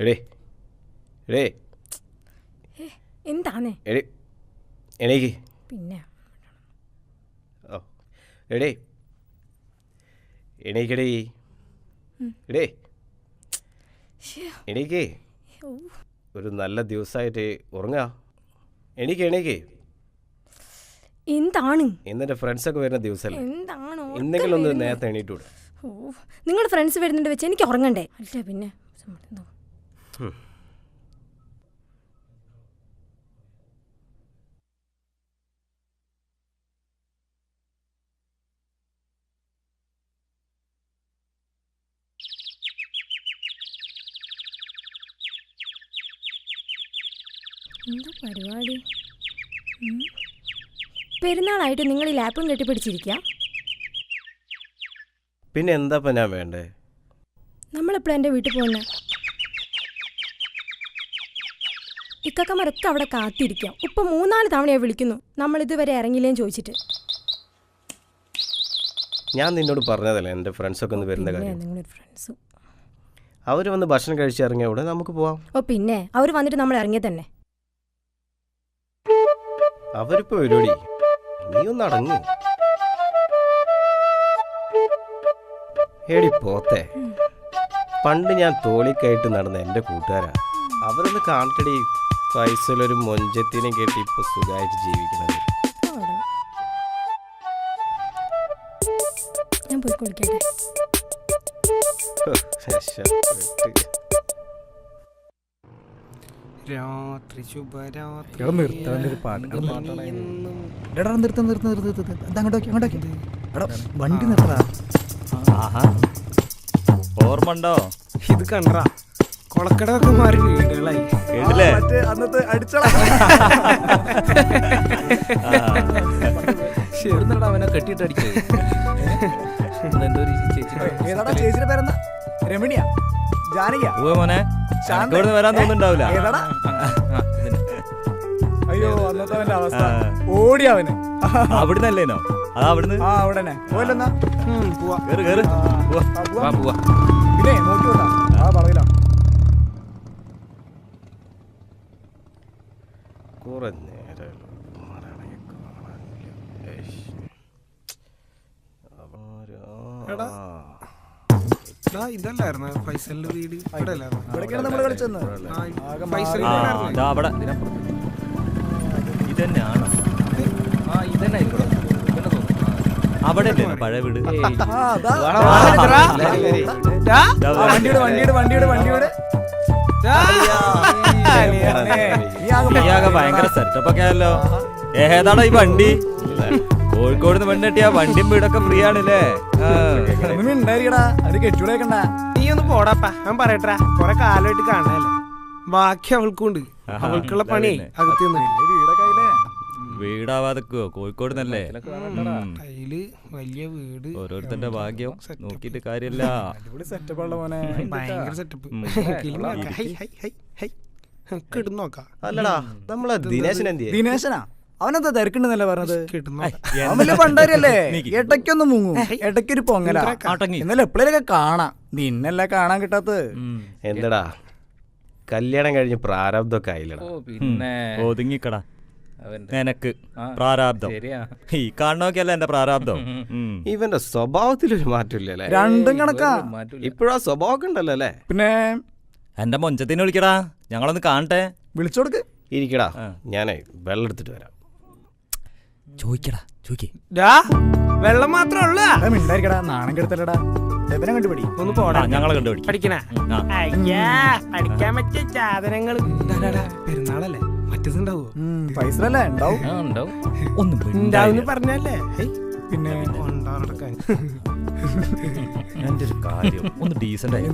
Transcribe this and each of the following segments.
എടേ എടേ. എന്താന്നേ എടേ എണീക്ക്. പിന്നെ. ഓ എടേ. എണീക്കടേ. എടേ. എണീക്കേ. ഒരു നല്ല ദിവസമായിട്ട് ഉറങ്ങാ. എണീക്ക് എണീക്ക്. എന്താണ്? ഇന്നെ ഫ്രണ്ട്സ് ഒക്കെ വരുന്ന ദിവസമല്ലേ എന്താണ് എന്തെങ്കിലും ഒന്ന്? നേരത്തെ എണീറ്റൂടെ ഓ നിങ്ങളുടെ ഫ്രണ്ട്സ് വരുന്നുണ്ട് വെച്ച് എനിക്ക് ഉറങ്ങണ്ടേ? അല്ല പിന്നെ. എന്തോ. പരിപാടി? പെരുന്നാളായിട്ട് നിങ്ങൾ ഈ ലാപ്പും കെട്ടിപ്പിടിച്ചിരിക്കുക പിന്നെ എന്താ ഞാൻ വേണ്ടേ? നമ്മളെപ്പോഴും എന്റെ വീട്ടിൽ പോകുന്നത് ഇക്കക്കന്മാരൊക്കെ അവിടെ കാത്തിരിക്കാം. ഇപ്പൊ മൂന്നാൽ തവണയാ വിളിക്കുന്നു. നമ്മൾ ഇതുവരെ ഇറങ്ങില്ലേന്ന് ചോദിച്ചിട്ട്. ഞാൻ നിന്നോട് പറഞ്ഞതല്ലേ എന്റെ ഫ്രണ്ട്സൊക്കെ ഒന്ന് വരുന്ന കാര്യം. ഫ്രണ്ട്സ്. അവർ വന്ന് ഭക്ഷണം കഴിച്ച് ഇറങ്ങിയ ഉടനെ നമുക്ക് പോവാം. ഓ പിന്നെ. അവർ വന്നിട്ട് നമ്മൾ ഇറങ്ങിയ തന്നെ. അവരിപ്പോ വരുവടി നീ ഒന്ന് അടങ്ങി. എടി പോത്തെ. പണ്ട് ഞാൻ തോളിക്കായിട്ട് നടന്ന എന്റെ കൂട്ടുകാരാ. അവരൊന്ന് കാണട്ടടി. പൈസയിലൊരു മൊഞ്ചത്തിനെ കേട്ടി ഇപ്പൊ സുഖമായിട്ട് ജീവിക്കണത്. ഞാൻ പോയി കുളിക്കട്ടെ. രാത്രി ശുഭരാത്രി. എടാ ഒരു പാട്ട്. എടാ നിർത്ത നിർത്ത നിർത്ത നിർത്ത ഇത് അങ്ങോട്ടോക്കി അങ്ങോട്ടോക്കി. എടാ വണ്ടി നിർത്തടാ. ആഹാ. ഓർമ്മ ഉണ്ടോ ഇത് കണ്ടറാ. കൊളക്കടൊക്കെ മാറി വീടുകളായി. കേട്ടില്ലേ? മറ്റേ അന്നത്തെ അടിച്ചടാ എവിടുന്നാണ് അവനെ കെട്ടിയിട്ട് അടിച്ചത് എന്തോ ഒരു ചേച്ചി ഏതാടാ ചേച്ചിയുടെ പേരെന്താ? രമണിയാ? ജാനകിയാ? പോവേ മോനെ. വരാൻ തോന്നുന്നുണ്ടാവില്ല. ഏതാടാ? അയ്യോ അന്നത്തെ അവന്റെ അവസ്ഥ. ഓടി അവന്. അവിടുന്നല്ലേനോ? അതാ അവിടുന്ന്? ആ അവിടെ പോയല്ലെന്നാ? പോവാ. കേറ് കേറ്. പോവാ. വാ പോവാ. പിന്നെ നോക്കി ആ പറയില്ല കുറെ നേരം മരണയെ കാണാനില്ല. ഏഷ്. എടാ. ആ. എടാ, ഇതല്ലായിരുന്നോ? ഫൈസലിന്റെ വീട് ഇവിടെ അല്ലായിരുന്നോ? ഇവിടേക്കാണ് നമ്മൾ കളിച്ചെന്ന്? ഇതാ അവിടെ ഇതന്നെയാണോ? ആ ഇതന്നെ ആയിരിക്കും അവിടെ പഴയ വീട്. വണ്ടിയുടെ വണ്ടിയുടെ വണ്ടിയുടെ വണ്ടിയുടെ ഭയങ്കര സെറ്റപ്പ് ഒക്കെ ആയല്ലോ. ഏതാണോ ഈ വണ്ടി? കോഴിക്കോട് നിന്ന് പെണ്ണെട്ടിയ വണ്ടിയും വീടൊക്കെ ഫ്രീ ആണല്ലേ? ഉണ്ടായിരിക്കടാ അത് കെട്ടിവിടേക്കണ്ട നീ ഒന്ന് പോടാപ്പാ. ഞാൻ പറയട്ടാ കൊറേ കാലമായിട്ട് കാണാല്ലേ ബാക്കി അവൾക്കുണ്ട്. അവൾക്കുള്ള പണി. അകത്ത് വീടാവാതെക്കോ കോഴിക്കോട് നല്ലേ. കയ്യിൽ വലിയ വീട്. ഓരോരുത്തന്റെ ഭാഗ്യം നോക്കിട്ട് നോക്കിയിട്ട് കാര്യമില്ല. അടിപൊളി സെറ്റപ്പ് ഉള്ള മോനെ. ഭയങ്കര setup high high high high. കിട്ടും നോക്കാം. അല്ലടാ നമ്മളെ ദിനേശൻ എന്ത് ദിനേശനാ? അവനെന്താ തിരക്കുണ്ടെന്നല്ലേ പറഞ്ഞത്? കിട്ടും പണ്ടാരല്ലേ ഇടയ്ക്കൊന്നും മുങ്ങും. ഇടയ്ക്കൊരു പൊങ്ങല. ഇന്നലെ എപ്പോഴൊക്കെ എപ്പോഴേലൊക്കെ കാണാം. നിന്നല്ല കാണാൻ കിട്ടാത്തത്. എന്താടാ? കല്യാണം കഴിഞ്ഞ് പ്രാരബ്ധമൊക്കെ ആയില്ലടാ. ഓ പിന്നെ. ഒതുങ്ങിക്കടാ. നിനക്ക് പ്രാരാബ്ദം. ഈ കാണുന്നൊക്കെയല്ല എന്റെ പ്രാരാബ്ദം? ഇവന്റെ ഇവന്റെ സ്വഭാവത്തിലൊരു മാറ്റമില്ലല്ലേ? രണ്ടും കണക്കാ. ഒരു. ഇപ്പോഴാ സ്വഭാവമൊക്കെ ഉണ്ടല്ലോ അല്ലേ? പിന്നെ? എന്റെ മൊഞ്ചത്തിനെ വിളിക്കടാ. ഞങ്ങളൊന്ന് കാണട്ടെ. വിളിച്ചോടുക്ക്. ഇരിക്കടാ. ഞാനേ വെള്ളം എടുത്തിട്ട് വരാം. ചോദിക്കടാ ചോദിക്കേ. വെള്ളം മാത്രമേ ഉള്ളൂ. മിണ്ടായിരിക്കടാ നാണം കെടുത്തല്ലടാ. ഡെബനെ കണ്ടുപിടി? ഒന്ന് പോടാ. ഞങ്ങളെ കണ്ടുപിടിക്കും. പഠിക്കണ? ആ. അയ്യാ പഠിക്കാൻ പറ്റിയ സാധനങ്ങൾ. പെരുന്നാളല്ലേ? മറ്റേതുണ്ടാവോ പൈസലല്ലേ ഉണ്ടാവും. ആ ഉണ്ടാവും. ഒന്നും ഉണ്ടാവുന്ന് പറഞ്ഞല്ലേ? പിന്നെ കാര്യം. ഒന്ന് ആയി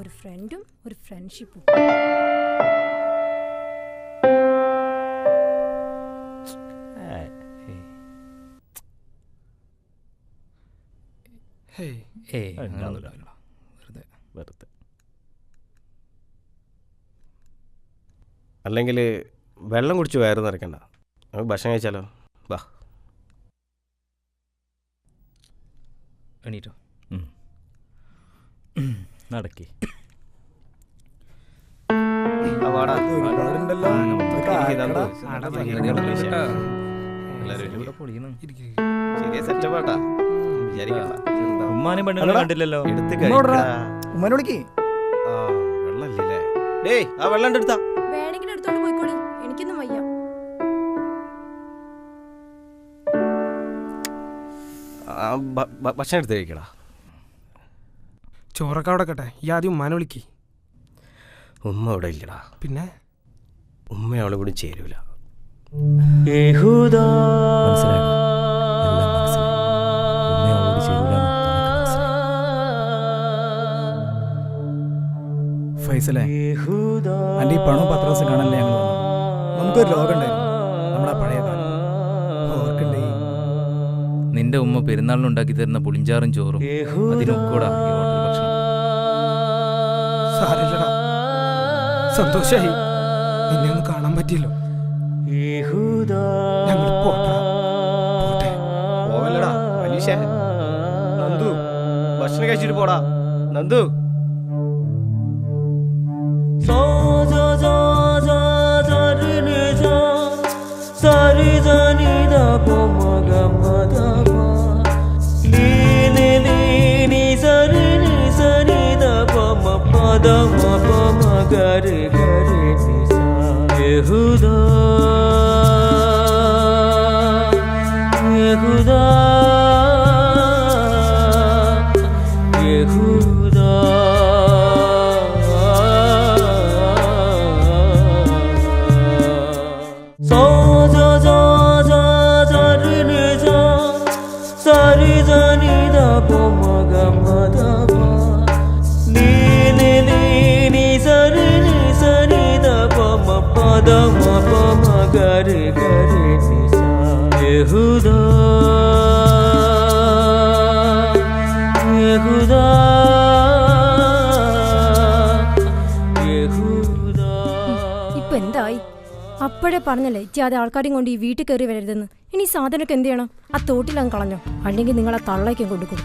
ഒരു ഫ്രണ്ടും ഒരു ഫ്രണ്ട്ഷിപ്പും ഏയ് ഉണ്ടാവില്ല. അങ്ങനൊന്നുമില്ല. വെറുതെ. വെറുതെ. അല്ലെങ്കിൽ വെള്ളം കുടിച്ച് വയറ് നിറയ്ക്കണ്ട. നമുക്ക് ഭക്ഷണം കഴിച്ചാലോ? വാ എണീറ്റോ? നടക്കി. ചെറിയ സെറ്റപ്പാട്ടാ വിചാരിക്കണ്ട. ഉമ്മാനും പെണ്ണുങ്ങളും കണ്ടില്ലല്ലോ. ഉമ്മാനെ വിളിക്ക്. ആ വെള്ളമില്ലേ ഡേയ് ആ വെള്ളം എടുത്താ വേണമെങ്കിൽ എടുത്തോണ്ട് പോയിക്കോളി. എനിക്കൊന്നും വയ്യ. ഭക്ഷണം എടുത്ത് കഴിക്കടാ. ചോറൊക്കെ അവിടെ കട്ടെ ഈ ആദ്യം ഉമ്മാനെ വിളിക്ക്. ഉമ്മ അവിടെ ഇല്ലടാ. പിന്നെ? ഉമ്മ അവളെ കൂടി ചേരൂല. മനസ്സിലായോ? മനസ്സിലായി. അല്ലേ അന്റെ ഈ പണവും പത്ര ദിവസം കാണാനല്ലേ ഞങ്ങൾ നമുക്കൊരു രോഗം ഉണ്ടായിരുന്നു നമ്മുടെ പഴയ കാലം. ഓർക്കണ്ടേ? നിന്റെ ഉമ്മ പെരുന്നാളിന് ഉണ്ടാക്കി തരുന്ന പുളിഞ്ചാറും ചോറും അതിനൊക്കൂടാ ഈ ഹോട്ടൽ ഭക്ഷണം. സാരല്ലടാ. സന്തോഷായി. നിന്നെ ഒന്ന് കാണാൻ പറ്റിയല്ലോ. ഞങ്ങൾ പോട്ടാ. പോട്ടെ. പോവല്ലടാ മനീഷ നന്ദു ഭക്ഷണം കഴിച്ചിട്ട് പോടാ. നന്ദു. गर गर यहूदा यहूदा ഇപ്പൊ എന്തായി? അപ്പോഴേ പറഞ്ഞല്ലേ ഇച്ചാതെ ആൾക്കാരും കൊണ്ട് ഈ വീട്ടിൽ കയറി വരരുതെന്ന്. ഇനി സാധനമൊക്കെ എന്ത് ചെയ്യണം? ആ തോട്ടിലങ്ങ് കളഞ്ഞോ. അല്ലെങ്കിൽ നിങ്ങൾ ആ തള്ളയ്ക്കും കൊടുക്കും.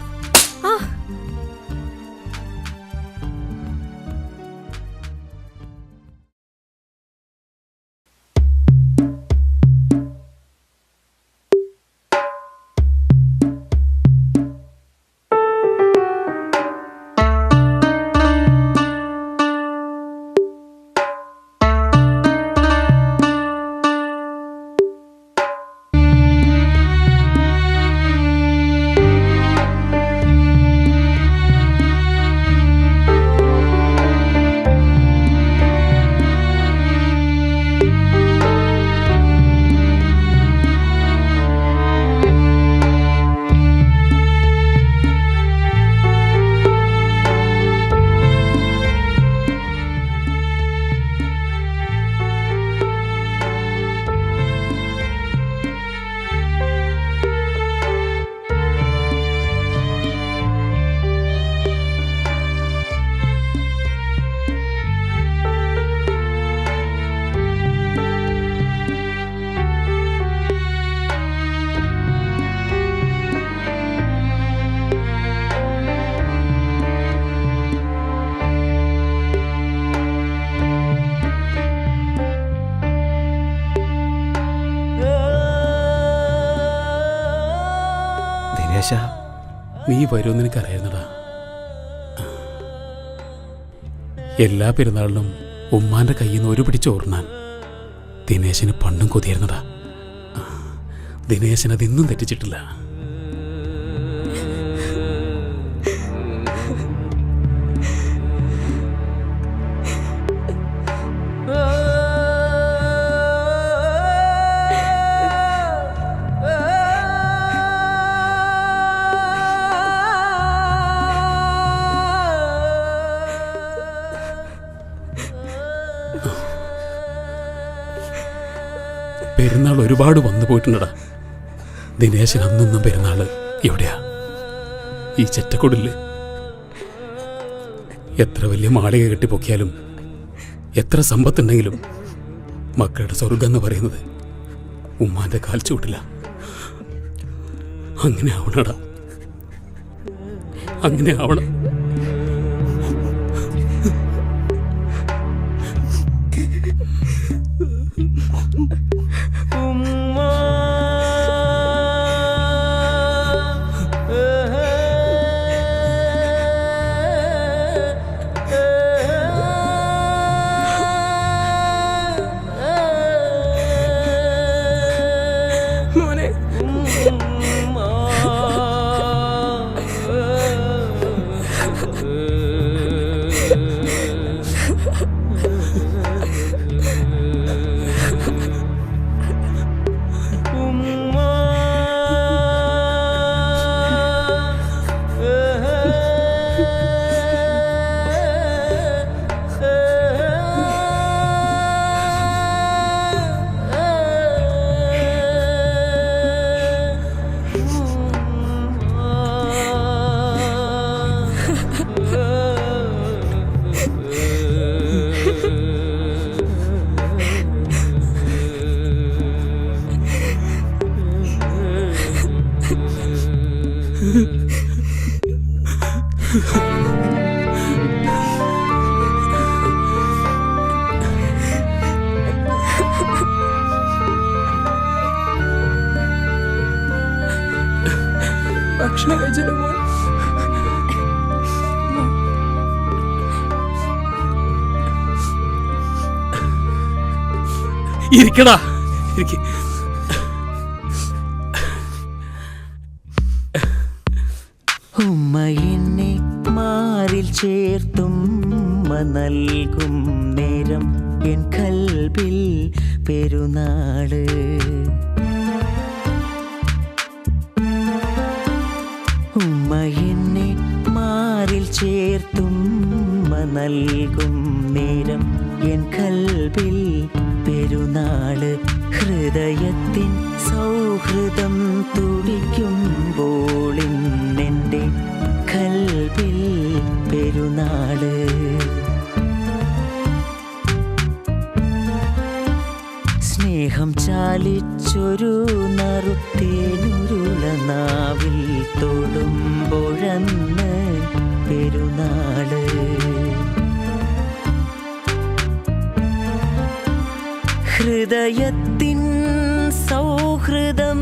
ആ ദിനേശ നീ വരുമെന്ന് എനിക്കറിയായിരുന്നടാ. എല്ലാ പെരുന്നാളിലും ഉമ്മാന്റെ കയ്യിൽ നിന്ന് ഒരു പിടി ചോറിനാൻ ദിനേശന് പണ്ടും കൊതിയായിരുന്നടാ. ദിനേശൻ അതിന്നും തെറ്റിച്ചിട്ടില്ല. ഒരുപാട് വന്നു പോയിട്ടുണ്ടടാ. ദിനേശൻ അന്നൊന്നും പെരുന്നാൾ എവിടെയാ ഈ ചെറ്റക്കൊടില്ലേ എത്ര വലിയ മാളിക കെട്ടിപ്പൊക്കിയാലും എത്ര സമ്പത്തുണ്ടെങ്കിലും മക്കളുടെ സ്വർഗം എന്ന് പറയുന്നത് ഉമ്മാന്റെ കാൽ ചൂട്ടില്ല അങ്ങനെ ആവണടാ. അങ്ങനെ ആവണം. ഭക്ഷണം കഴിച്ചിട്ട് മോൻ ഇരിക്കടാ ഇരിക്ക് മാറിൽ ചേർത്തും നൽകും നേരം എൻ കൽബിൽ പെരുന്നാൾ. ഉമ്മ എന്നെ മാറിൽ ചേർത്തും നൽകും നേരം എൻ കൽബിൽ പെരുന്നാൾ. ഹൃദയത്തിൻ സൗഹൃദം തുടിക്കുമ്പോൾ നാട്. സ്നേഹം ചാലിച്ചൊരു നറുത്തേനുരുള നാവിൽ തൊടുമ്പോഴന്ന് പെരുന്നാൾ. ഹൃദയത്തിൻ സൗഹൃദം